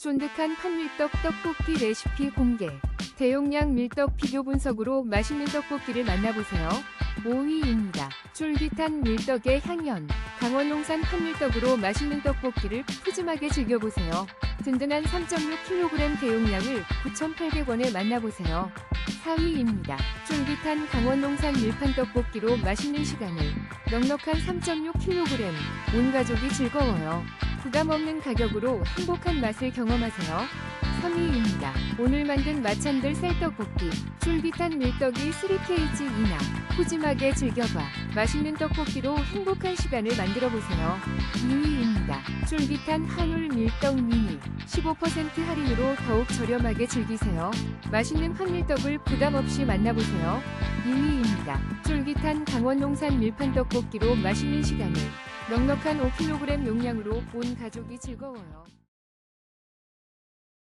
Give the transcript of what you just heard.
쫀득한 판밀떡 떡볶이 레시피 공개. 대용량 밀떡 비교 분석으로 맛있는 떡볶이를 만나보세요. 5위입니다. 쫄깃한 밀떡의 향연. 강원 농산 판밀떡으로 맛있는 떡볶이를 푸짐하게 즐겨보세요. 든든한 3.6kg 대용량을 9,800원에 만나보세요. 4위입니다. 쫄깃한 강원 농산 밀판 떡볶이로 맛있는 시간을 넉넉한 3.6kg 온 가족이 즐거워요. 부담 없는 가격으로 행복한 맛을 경험하세요. 3위입니다. 오늘 만든 마찬들 쌀떡볶이. 쫄깃한 밀떡이 3kg 이나 푸짐하게 즐겨봐. 맛있는 떡볶이로 행복한 시간을 만들어 보세요. 2위입니다. 쫄깃한 한울 밀떡 미니. 15% 할인으로 더욱 저렴하게 즐기세요. 맛있는 한밀떡을 부담 없이 만나보세요. 2위입니다. 쫄깃한 강원 농산 밀판 떡볶이로 맛있는 시간을 넉넉한 5kg 용량으로 온 가족이 즐거워요.